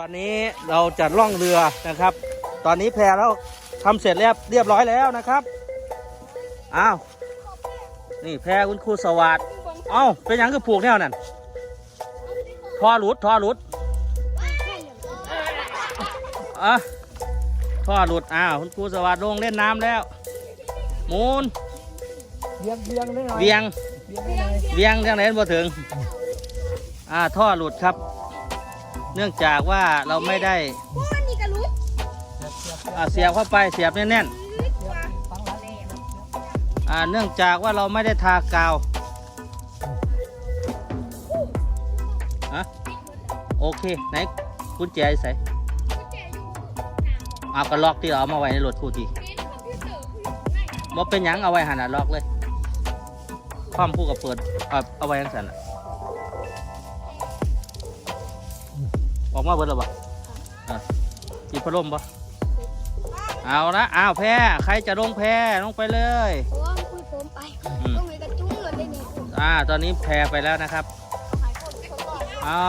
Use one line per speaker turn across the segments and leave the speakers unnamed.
ตอนนี้เราจะล่องเรือนะครับ ตอนนี้แพเราทำเสร็จเรียบเรียบร้อยแล้วนะครับ อ้าว นี่แพคุณครูสวัสดิ์เอ้าเป็นยังก็ผูกแนวนั่นทอหลุดทอหลุดอะทอหลุด อ้าวคุณครูสวัสดิ์ลงเล่นน้ำแล้วมุน
เวียงเวียงเลยหน่อย
เวียง
เวียงเลยหน่อย
เวียงจังไหนบ่ถึง อ่าท่อหลุดครับ เนื่องจากว่าเราไม่ได้
พวกมันนี่กระลุก
อ่าเสียบเข้าไปเสียบแน่น
ลึกกว่า
ฟังหลัง
ๆอ่าเนื่องจากว่าเราไม่ได้ทากาวอะโอเคไหนกุญแจใส่
กุญแจอยู่หน้า
เอากระล็อกที่เราเอามาไว้ในรถคู่ที
เมนคอมพิวเตอร์คืออยู่ข้างใน
บ่เป็นหยังเอาไว้หันอะล็อกเลยคว่ำคู่กับเปิดเอาเอาไว้ยังสันอะ ออกมาเบิดแล้วบ่อะจีพัดลมบ่เอาละอ้าวแพ้ใครจะลงแพ้ลงไปเลย
เพราะว่ามันคุยโฟมไป
อืม
ต้องเลยกระจุ้งเลยได้นี่คุณ
อ่าตอนนี้แพ้ไปแล้วนะครับ
ขายคนเขาก่อน
อ่า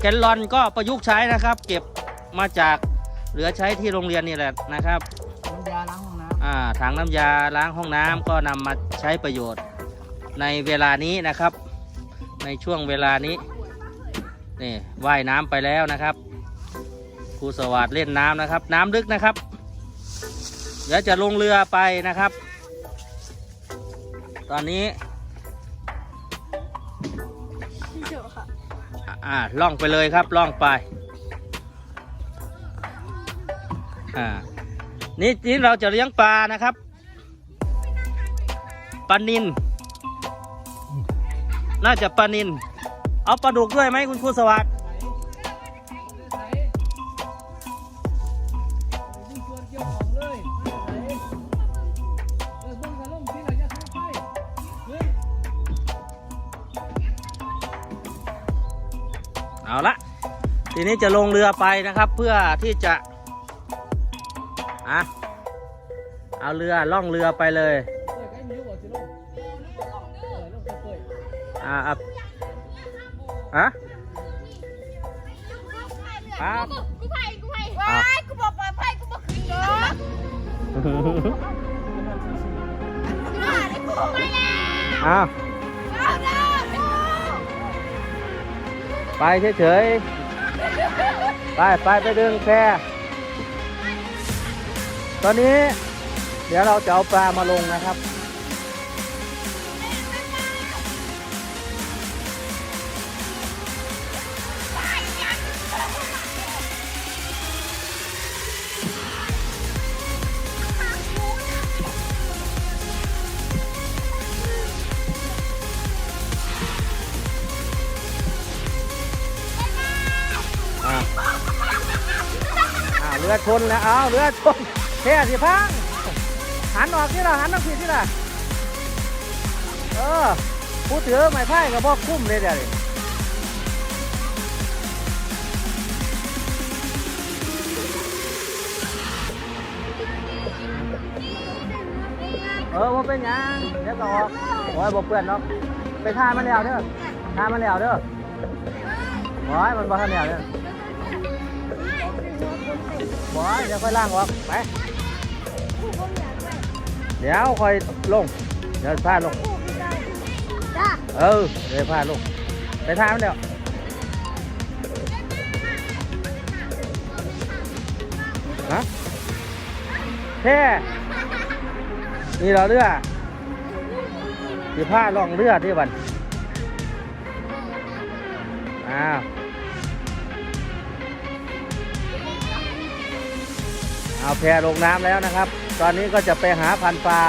แกนลอนก็ประยุกต์ใช้นะครับ เก็บมาจากเหลือใช้ที่โรงเรียนนี่แหละนะครับ
น้ำยาล้างห้องน้
อ่าถังน้ำยาล้างห้องน้ำก็นำมาใช้ประโยชน์ในเวลานี้นะครับ ในช่วงเวลานี้ นี่ว่ายน้ำไปแล้วนะครับครูสวัสดเล่นน้ำนะครับ น้ำลึกนะครับ เดี๋ยวจะลงเรือไปนะครับ ตอนนี้
เดี๋ยวค่ะ
อ่าอ่าล่องไปเลยครับล่องไปอ่านี่นี่เราจะเลี้ยงปลานะครับปลานิน น่าจะปลานิน เอาปลาดุกด้วยไหมคุณครูสวัสดิ์
เอา
ละทีนี้จะลงเรือไปนะครับ เพื่อที่จะอะเอาเรือล่องเรือไปเลย
เปิดไอ้นิ้วก่อนสิลูกเออลูกจะ
อ่า อะอะครับ
กูไผ่กูไผ่ว้ายกูบอกปลอดภัยกูบอกขึ้นเนาะน่าได้กูไปแล้ว
อ้าว
เอาเด้อกู
ไปเฉยๆ ไปไปไปดึงแพตอนนี้ เดี๋ยวเราจะเอาปลามาลงนะครับ รือชนแล้วเอาเรือชนแค่สิพังหันออกที่ละหันต้องผิดที่ละเออผู้ถือไม้พายกับพวกคุ้มเลยเดี๋ยวเออว่าเป็นยังเดี๋ยวก็ออกโอ้ยบอกเพื่อนเนาะไปท่ามันแล้วเด้อท่ามันแล้วเด้อโอ้ยมันบ่ทันแล้วเด้อ โอ้ยเดี๋ยวค่อยล่างออกไป เดี๋ยวค่อยลง เดี๋ยวพาลง เออ เดี๋ยวพาลง ไปทางมันเดี๋ยวฮะแค่นี่เราเรือที่ผ้าล่องเรือที่วันอ้าว เอาแพลงน้ำแล้วนะครับ ตอนนี้ก็จะไปหาพันปลา